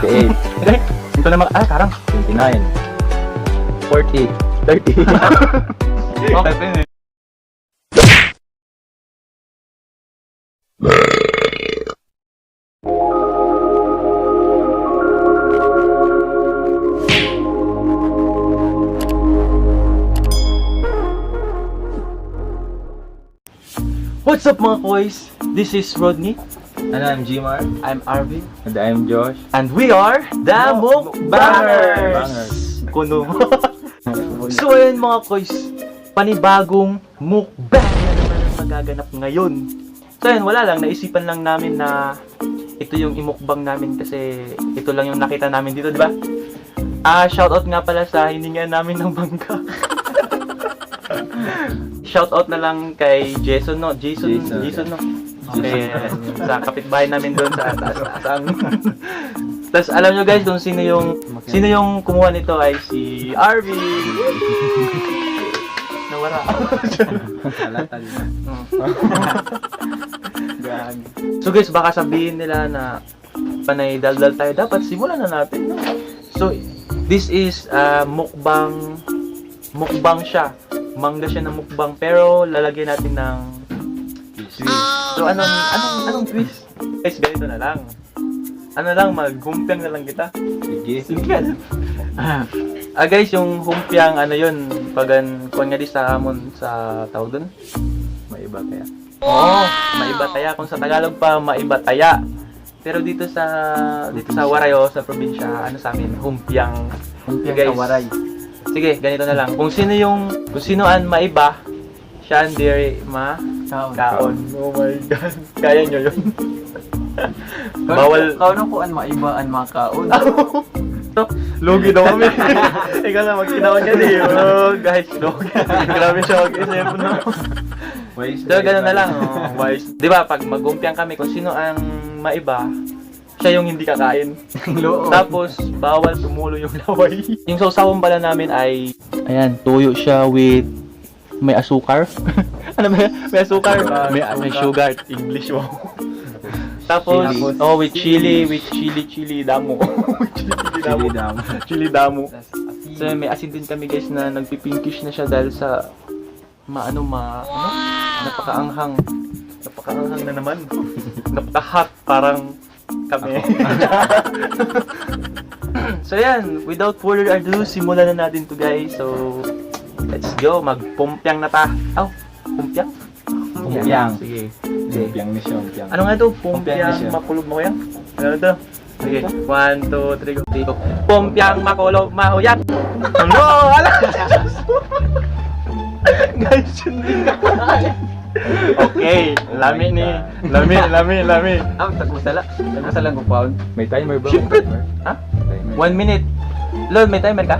28, Ito naman, ah, karang. 29, 40, 30. Okay, pwede. What's up mga boys? This is Rodney. And I'm Gmar. I'm Arvin. And I'm Josh. And we are the Mukbangers! Mukbangers. Kuno. so ayun mga koys, panibagong mukbang na naman ang magaganap ngayon. So ayun, wala lang, naisipan lang namin na ito yung imukbang namin kasi ito lang yung nakita namin dito, di ba? Ah, shoutout nga pala sa hiningan namin ng bangka. shoutout na lang kay Jason, no? Jason, Jason. Jason, no? Okay, sa kapitbahay namin doon sa taas taas Tapos alam nyo guys kung sino yung sino yung kumuha nito ay si Arvin. Nawara. Alatal na. so guys, baka sabihin nila na panay daldal tayo. Dapat simulan na natin. No? So, this is uh, mukbang mukbang siya. Mangga siya ng mukbang pero lalagyan natin ng twist. So, anong anong anong twist? Guys, ganito na lang. Ano lang, maghumpyang na lang kita. Sige. Sige. ah guys, yung humpiang ano yun, pag an kuan nga di sa amon sa tawag dun. May iba kaya. Oo, maiba taya kung sa Tagalog pa maiba taya. Pero dito sa dito sa Warayo sa probinsya, ano sa amin, humpiang. Humpiang Guys. sa waray. Sige, ganito na lang. Kung sino yung kung sino an maiba, siya ang diri ma Kaon. kaon. Oh my god. Kaya nyo yun. Bawal Kaon ko an maiba an makaon. Lugi daw kami. Ikaw na magkinawan niya di. Oh, guys, lugi. Grabe siya mag-isip no. Wise. So, ganun na lang. Oh, wise. Di ba, pag magumpiang kami, kung sino ang maiba, siya yung hindi kakain. Tapos, bawal tumulo yung laway. yung sausawan pala namin ay, ayan, tuyo siya with may asukar. Ano ba? May asukar. may, may sugar. English, wow. Tapos, Chili. oh, with chili, with chili, chili damo. chili, chili damo. Chili dam. Chili damo. So may asin din kami guys na nagpipinkish na siya dahil sa maano ma ano? Napakaanghang. Napakaanghang na naman. Napaka-hot parang kami. so yan, without further ado, simulan na natin to guys. So let's go, magpumpiang na ta. Aw, pumpiang? Pumpiang. Sige. Humpiang ni siya. Humpiang. Ano nga to? Pumpiang na Pumpiang makulog mo yan? Ano to? Sige. One, two, three, go. Pumpiang makulog mahuyat. Ano? Ala! Guys, yun din na Okay, lami ni. Lami, lami, lami. Ah, tagmasala. Tagmasala ko pound. May timer ba? Siyempre. Ha? Timer. One minute. Lord, may timer ka?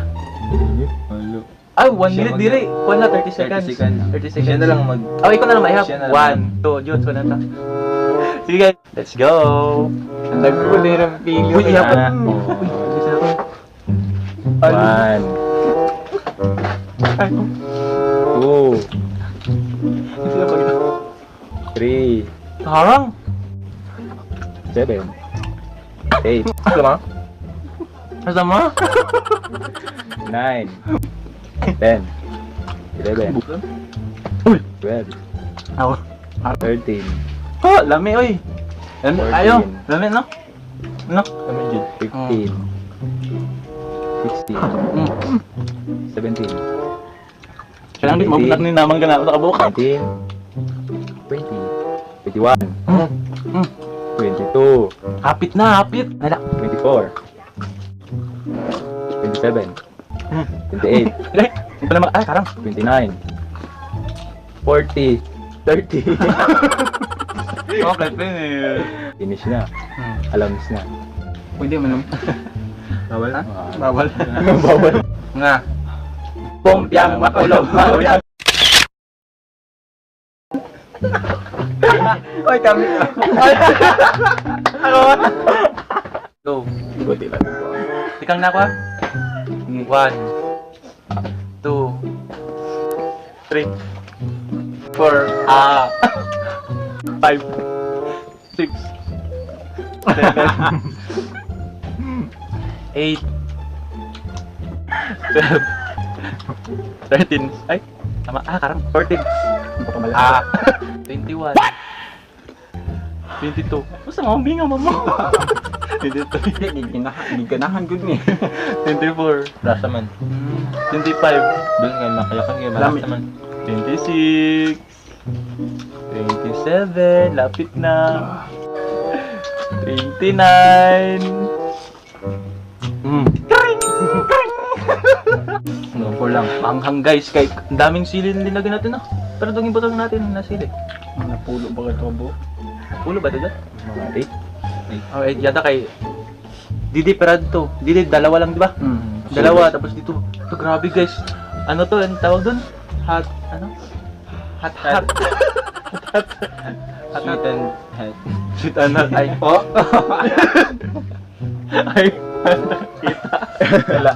Hello. Ah, one Siya minute mag- diri. One na, 30 seconds. 30 seconds. 30 seconds. Siya na lang mag... Oh, ikaw na lang lang. One, two, yun, so na ta. Sige guys, let's go. Ang nagkukulir ang pili. Uy, ihap. Uy, isa na to. One. Ay, Two. Three. Harang. Seven. Eight. Sama? Sama? Nine. Ten. Eleven. Uy! Twelve. Ako. Thirteen. Oh, lami oy. Lami, Fourteen. ayo. Lami no? No? Lami dyan. Fifteen. Sixteen. Mm. Seventeen. Kaya lang di mabutak ni naman ka na sa kabuka. Nineteen. Twenty. Twenty-one. Mm. Mm. Twenty-two. Hapit na, hapit. Hala. Twenty-four. Twenty-seven. Mm. Twenty-eight. Dai, ito naman ay karang. Twenty-nine. Forty. Thirty. Okay, pwede. Finish na. Alams na. Pwede man. Bawal? Ha? Ah. Bawal. Bawal. Nga. Pumpiang makulog mahuyat. Oy, kami. Ako. Go. Buti lang. Tikang na ako ah. One. Two. Three. Four. Ah. Five. Six. Seven. 8, 12, 13, ay, tama, ah, karang, 14, ah, 21, 22, basta mga binga mo mo, 23, Giganahan, good ni. 24, Rasa man. 25, Doon nga makayakan nga Lami. man. 26, 27, lapit na. 29. Mm. No, for lang. Manghang guys, kay daming sili na nilagyan natin ah. Pero itong ibutang natin na sili. Napulo ba ito bo? Ulo ba ito dyan? Mga 8. Oh, eh, yata kay Didi Perad to. Didi, dalawa lang, di ba? Hmm. Dalawa, tapos dito. Ito, grabe guys. Ano to, ang tawag dun? Hot, ano? Hot, hot. hot, hot. Hot, Sweet hot. and head. Sweet and hot. Ay, Oh. ay, kita. Wala.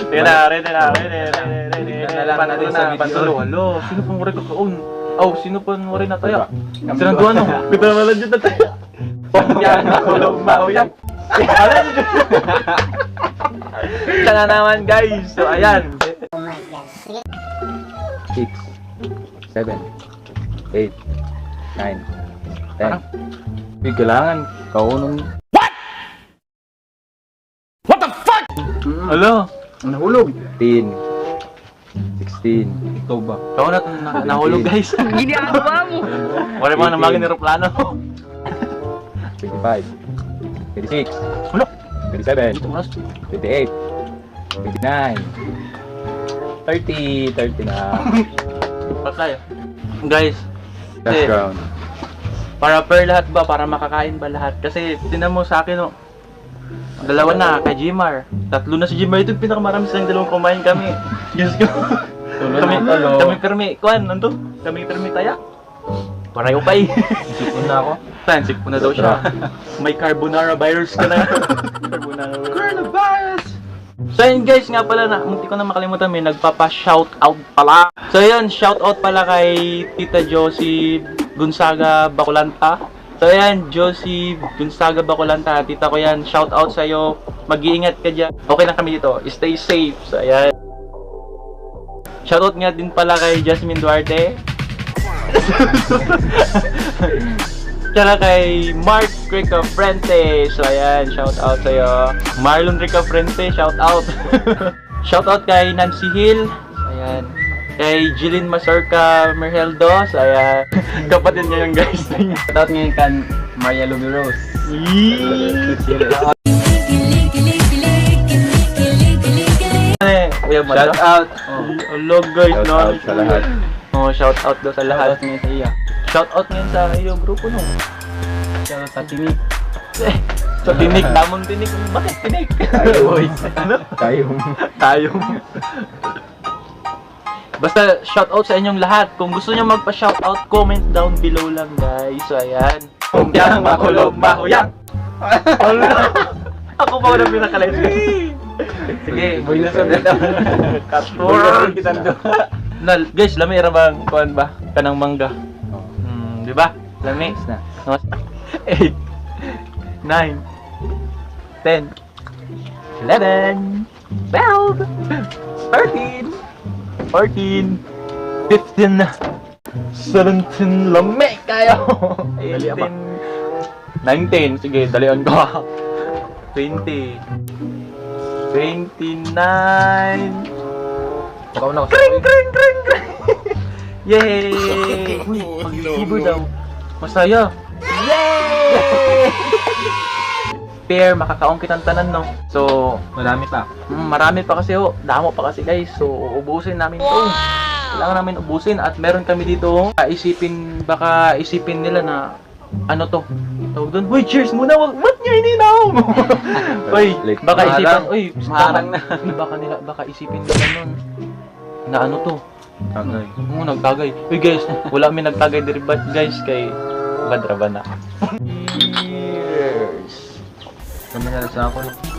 Sige na, ready na, ready, ready, ready. Nalalaman natin sa video. Alo. Sino pang wari kakaon? Oh, sino pang wari na tayo? Sino doon ano? Kita naman dyan na tayo. Yan, nakulog mauyak. Alam niyo. Ito na naman guys. So ayan. 6, 7, 8, 9, 10. Uy, kailangan kaunong Alo. Nahulog. 15, 16, Ito ba? Ikaw na na nahulog guys. Ginagawa mo. Wala mga namagin ni Roplano. 25, 26, Wala. 27, Dito mas. 28, 29, 30, 30 na. Patay. Guys, Last Eh. round. para per lahat ba? Para makakain ba lahat? Kasi tinan mo sa akin, oh. Dalawa na, kay Jimar. Tatlo na si Jimar. Ito yung pinakamarami silang dalawang kumain kami. Diyos ko. kami, kami permi, kuan, ano to? Kami permi taya. Pareho pa eh. Sipon na ako. Tansik po na daw siya. May carbonara virus ka na. carbonara virus. Coronavirus! So yun guys, nga pala na, munti ko na makalimutan, may nagpapa-shout out pala. So yun, shout out pala kay Tita Josie Gonzaga Bacolanta. So yan, Josie Gonzaga Bacolanta, tita ko yan, shout out sa'yo. Mag-iingat ka dyan. Okay lang kami dito, stay safe. So ayan. Shout out nga din pala kay Jasmine Duarte. Tsaka kay Mark Rica Frente. So ayan, shout out sa'yo. Marlon Rica Frente, shout out. shout out kay Nancy Hill. Ayan. Kay Jillian Masorca Merheldo. So ayan. Kapatid niya yung guys. Shoutout ngayon kan Maria Luby Rose. Malo. Shout out! Oh. Hello guys, Shout no? out sa lahat. Oh, shout out daw sa lahat. Ngayon sa iya. Shout out ngayon sa iyong grupo no. Shoutout sa tinik. Sa tinik, damon tinik. Bakit tinik? Tayo. Boys. ano? Tayo. Tayo. Basta shout out sa inyong lahat. Kung gusto niyo magpa-shout out, comment down below lang guys. So ayan. Kung yan makulog mahuyak. Ako pa wala pinakalit. Sige, Boy na sa beda. Kator. Kita nito. Nal, guys, lami ra bang kuan ba? Kanang mangga. Hmm, di ba? Lami. Na. 8 9 10 11 12 13 14 15 17 lami. Kayo. 18 19 sige dalian ko 20 29 Ikaw na ako. Kring, kring, kring, kring. Yay! Uy, pag-ibo daw. Masaya. Yay! Pair, makakaong kitang tanan, no? So, Marami pa. mm, marami pa kasi, oh. Damo pa kasi, guys. So, ubusin namin to. Kailangan namin ubusin at meron kami dito. ah, Isipin, baka isipin nila na ano to? Tawag doon, Uy, cheers muna! Wag, ba't nyo ininom? Uy, baka isipan, uy, Maharang na. Uy, baka nila, baka isipin nila nun na ano to? Tagay. Oo, nagtagay. Uy guys, wala kami nagtagay diri ba guys kay Badra ba na? Cheers! Naman na sa ako.